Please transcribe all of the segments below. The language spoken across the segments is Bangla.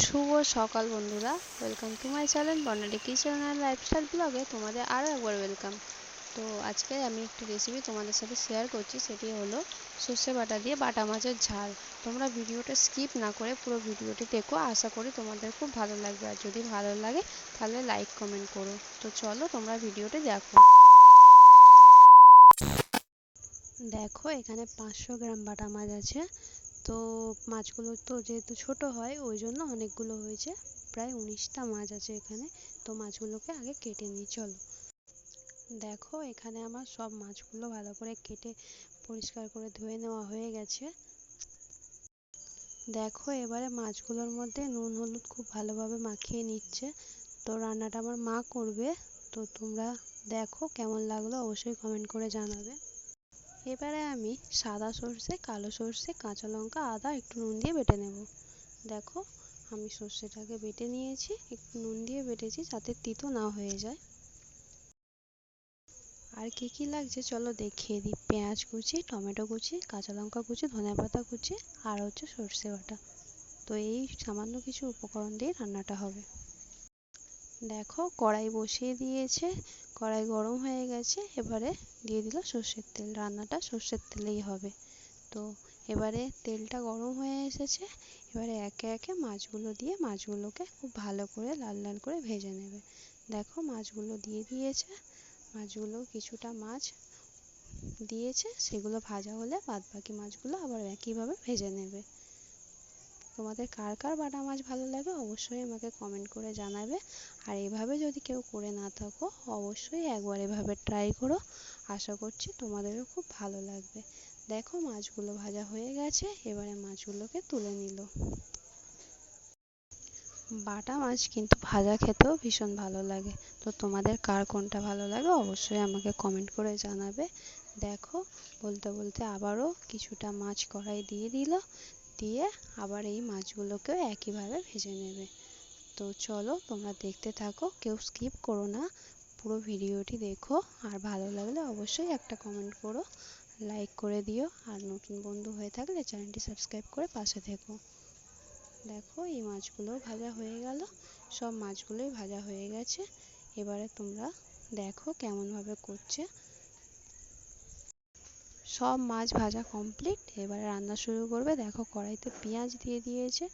শুভ সকাল বন্ধুরা। Welcome to my channel Barnali kitchen and lifestyle ব্লগে তোমাদের আরও একবার ওয়েলকাম তো আজকে আমি একটি রেসিপি তোমাদের সাথে শেয়ার করছি, সেটি হলো সর্ষে বাটা দিয়ে বাটা মাছের ঝাল। তোমরা ভিডিওটা স্কিপ না করে পুরো ভিডিওটি দেখো, আশা করি তোমাদের খুব ভালো লাগবে। আর যদি ভালো লাগে, তাহলে লাইক কমেন্ট করো। তো চলো তোমরা ভিডিওটি দেখো। দেখো, এখানে পাঁচশো গ্রাম বাটা মাছ আছে। তো মাছগুলো তো যেহেতু ছোট হয়, ওই জন্য অনেকগুলো হয়েছে। প্রায় উনিশটা মাছ আছে এখানে। তো মাছগুলোকে আগে কেটে নিই, চলো। দেখো, এখানে আমার সব মাছগুলো ভালো করে কেটে পরিষ্কার করে ধুয়ে নেওয়া হয়ে গেছে। দেখো, এবারে মাছগুলোর মধ্যে নুন, হলুদ খুব ভালোভাবে মাখিয়ে নিচ্ছে। তো রান্নাটা আমার মা করবে। তো তোমরা দেখো কেমন লাগল, অবশ্যই কমেন্ট করে জানাবে। এবারে আমি সাদা সর্ষে, কালো সর্ষে, কাঁচা লঙ্কা, আদা একটু নুন দিয়ে বেটে নেব। দেখো, আমি সর্ষেটাকে বেটে নিয়েছি, একটু নুন দিয়ে বেটেছি যাতে তিতো না হয়ে যায়। আর কি কি লাগছে চলো দেখিয়ে দিই। পেঁয়াজ কুচি, টমেটো কুচি, কাঁচা লঙ্কা কুচি, ধনে পাতা কুচি, আর হচ্ছে সর্ষে বাটা। তো এই সামান্য কিছু উপকরণ দিয়ে রান্নাটা হবে। দেখো কড়াই বসিয়ে দিয়েছে, কড়াই গরম হয়ে গেছে, এবারে দিয়ে দিল সর্ষের তেল, রান্নাটা সর্ষের তেলেই হবে। তো এবারে তেলটা গরম হয়ে এসেছে, এবারে একে একে মাছগুলো দিয়ে মাছগুলোকে খুব ভালো করে লাল লাল করে ভেজে নেবে। দেখো মাছগুলো দিয়ে দিয়েছে, মাছগুলো কিছুটা মাছ দিয়েছে, সেগুলো ভাজা হলে বাদ বাকি মাছগুলো আবার একইভাবে ভেজে নেবে। তোমাদের কার কার বাটা মাছ ভালো লাগে অবশ্যই আমাকে কমেন্ট করে জানাবে। আর এভাবে যদি কেউ করে না থাকো, অবশ্যই একবার এভাবে ট্রাই করো। আশা করছি তোমাদেরও খুব ভালো লাগবে। দেখো মাছগুলো ভাজা হয়ে গেছে, এবারে মাছগুলোকে তুলে নিল। বাটা মাছ কিন্তু ভাজা খেতেও ভীষণ ভালো লাগে। তো তোমাদের কার কোনটা ভালো লাগে অবশ্যই আমাকে কমেন্ট করে জানাবে। দেখো, বলতে বলতে আবারও কিছুটা মাছ কড়াই দিয়ে দিল। দিয়ে আবার এই মাছগুলোকেও একইভাবে ভেজে নেবে। তো চলো তোমরা দেখতে থাকো, কেউ স্কিপ করো না। পুরো ভিডিওটি দেখো, আর ভালো লাগলে অবশ্যই একটা কমেন্ট করো লাইক করে দিও, আর নতুন বন্ধু হয়ে থাকলে চ্যানেলটি সাবস্ক্রাইব করে পাশে থেকো। দেখো এই মাছগুলো ভাজা হয়ে গেল, সব মাছগুলোই ভাজা হয়ে গেছে। এবারে তোমরা দেখো কেমনভাবে করছে। সব মাছ ভাজা কমপ্লিট এবারে রান্না শুরু করবে। দেখো কড়াইতে পেঁয়াজ দিয়ে দিয়েছে।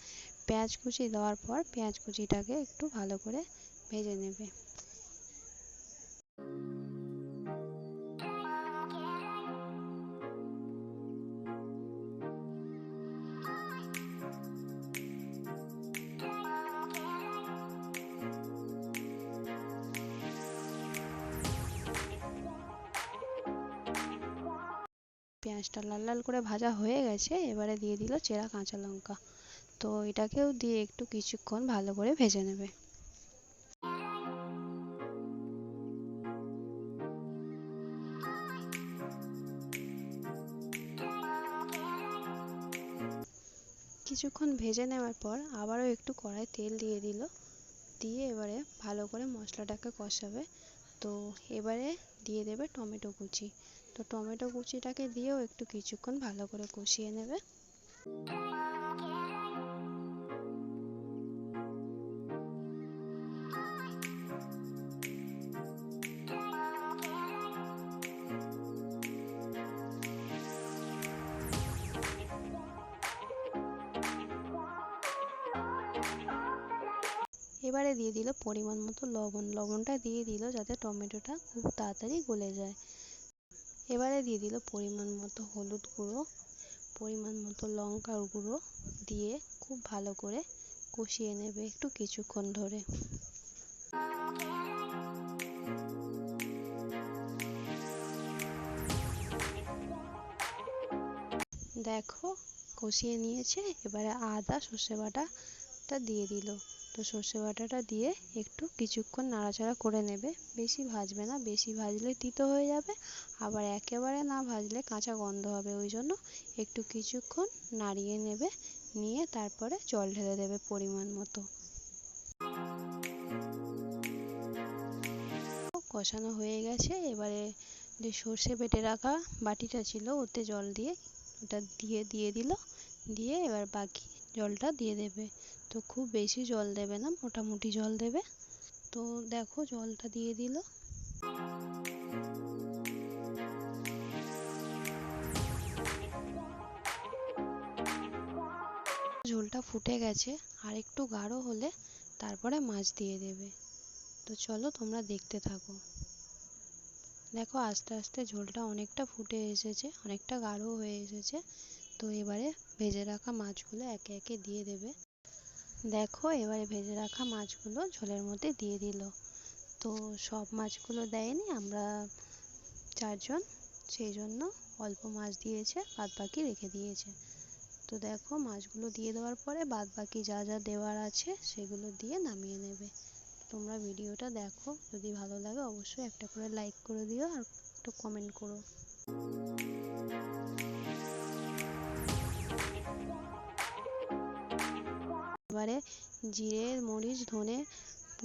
পেঁয়াজ কুচি দেওয়ার পর পেঁয়াজ কুচিটাকে একটু ভালো করে ভেজে নেবে। পেঁয়াজটা লাল লাল করে ভাজা হয়ে গেছে, এবারে দিয়ে দিল চেরা কাঁচা লঙ্কা। তো এটাকেও দিয়ে একটু কিছুক্ষণ ভালো করে ভেজে নেবে। কিছুক্ষণ ভেজে নেওয়ার পর আবারও একটু কড়াই তেল দিয়ে দিল। দিয়ে এবারে ভালো করে মশলাটাকে কষাবে। তো এবারে দিয়ে দেবে টমেটো কুচি। তো টমেটো কুচিটাকে দিয়েও একটু কিছুক্ষণ ভালো করে কষিয়ে নেবে। এবারে দিয়ে দিল পরিমাণ মতো লবণ। লবণটা দিয়ে দিল যাতে টমেটোটা খুব তাড়াতাড়ি গলে যায়। এবারে দিয়ে দিল পরিমাণ মতো হলুদ গুঁড়ো, পরিমাণ মতো লঙ্কার গুঁড়ো দিয়ে খুব ভালো করে কষিয়ে নেবে একটু কিছুক্ষণ ধরে। দেখো, কষিয়ে নিয়েছে, এবারে আদা সর্ষে বাটাটা দিয়ে দিল। তো সর্ষে বাটাটা দিয়ে একটু কিছুক্ষণ নাড়াচাড়া করে নেবে। বেশি ভাজবে না, বেশি ভাজলে তিতো হয়ে যাবে, আবার একেবারে না ভাজলে কাঁচা গন্ধ হবে, ওই জন্য একটু কিছুক্ষণ নাড়িয়ে নেবে, নিয়ে তারপরে জল ঢেলে দেবে পরিমাণ মতো। কষানো হয়ে গেছে, এবারে যে সর্ষে বেটে রাখা বাটিটা ছিল, ওতে জল দিয়ে ওটা দিয়ে দিয়ে দিল, দিয়ে এবার বাকি জলটা দিয়ে দেবে। তো খুব বেশি জল দেবে না, মোটামুটি জল দেবে। তো দেখো জলটা দিয়ে দিল। ঝোলটা ফুটে গেছে, আর একটু গাঢ় হলে তারপরে মাছ দিয়ে দেবে। তো চলো তোমরা দেখতে থাকো। দেখো আস্তে আস্তে ঝোলটা অনেকটা ফুটে এসেছে, অনেকটা গাঢ় হয়ে এসেছে। তো এবারে ভেজে রাখা মাছগুলো একে একে দিয়ে দেবে। দেখো, এবারে ভেজে রাখা মাছগুলো ঝোলের মধ্যে দিয়ে দিল। তো সব মাছগুলো দেয়নি, আমরা চারজন, সেই জন্য অল্প মাছ দিয়েছে বাদ বাকি রেখে দিয়েছে। তো দেখো, মাছগুলো দিয়ে দেওয়ার পরে বাদ বাকি যা যা দেওয়ার আছে, সেগুলো দিয়ে নামিয়ে নেবে। তোমরা ভিডিওটা দেখো, যদি ভালো লাগে অবশ্যই একটা করে লাইক করে দিও আর একটু কমেন্ট করো। এবারে জিরে, মরিচ, ধনে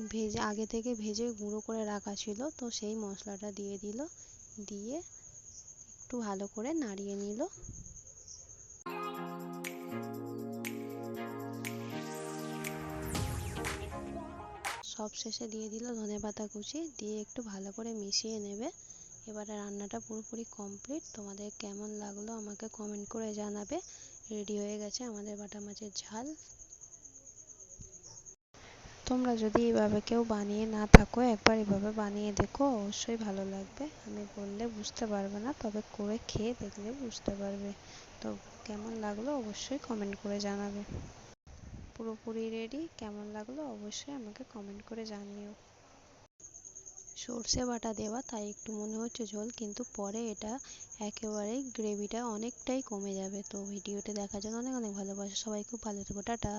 ভেজে, আগে থেকে ভেজে গুঁড়ো করে রাখা ছিল। তো সেই মশলাটা দিয়ে দিল। দিয়ে একটু ভালো করে নাড়িয়ে নিল। সব শেষে দিয়ে দিল ধনে পাতা কুচি। দিয়ে একটু ভালো করে মিশিয়ে নেবে। এবারে রান্নাটা পুরোপুরি কমপ্লিট। তোমাদের কেমন লাগল আমাকে কমেন্ট করে জানাবে। রেডি হয়ে গেছে আমাদের বাটা মাছের ঝাল। তোমরা যদি এভাবে কেউ বানিয়ে না থাকো, একবার এভাবে বানিয়ে দেখো, অবশ্যই ভালো লাগবে। আমি বললে বুঝতে পারবে না, তবে করে খেয়ে দেখলে বুঝতে পারবে। তো কেমন লাগল অবশ্যই কমেন্ট করে জানাবে। পুরোপুরি রেডি কেমন লাগল অবশ্যই আমাকে কমেন্ট করে জানিও। সর্ষে বাটা দেওয়া, তাই একটু মনে হচ্ছে ঝোল, কিন্তু পরে এটা একেবারেই গ্রেভিটা অনেকটাই কমে যাবে। তো ভিডিওটা দেখার জন্য অনেক অনেক ভালোবাসা। সবাই খুব ভালো থেকো। টাটা।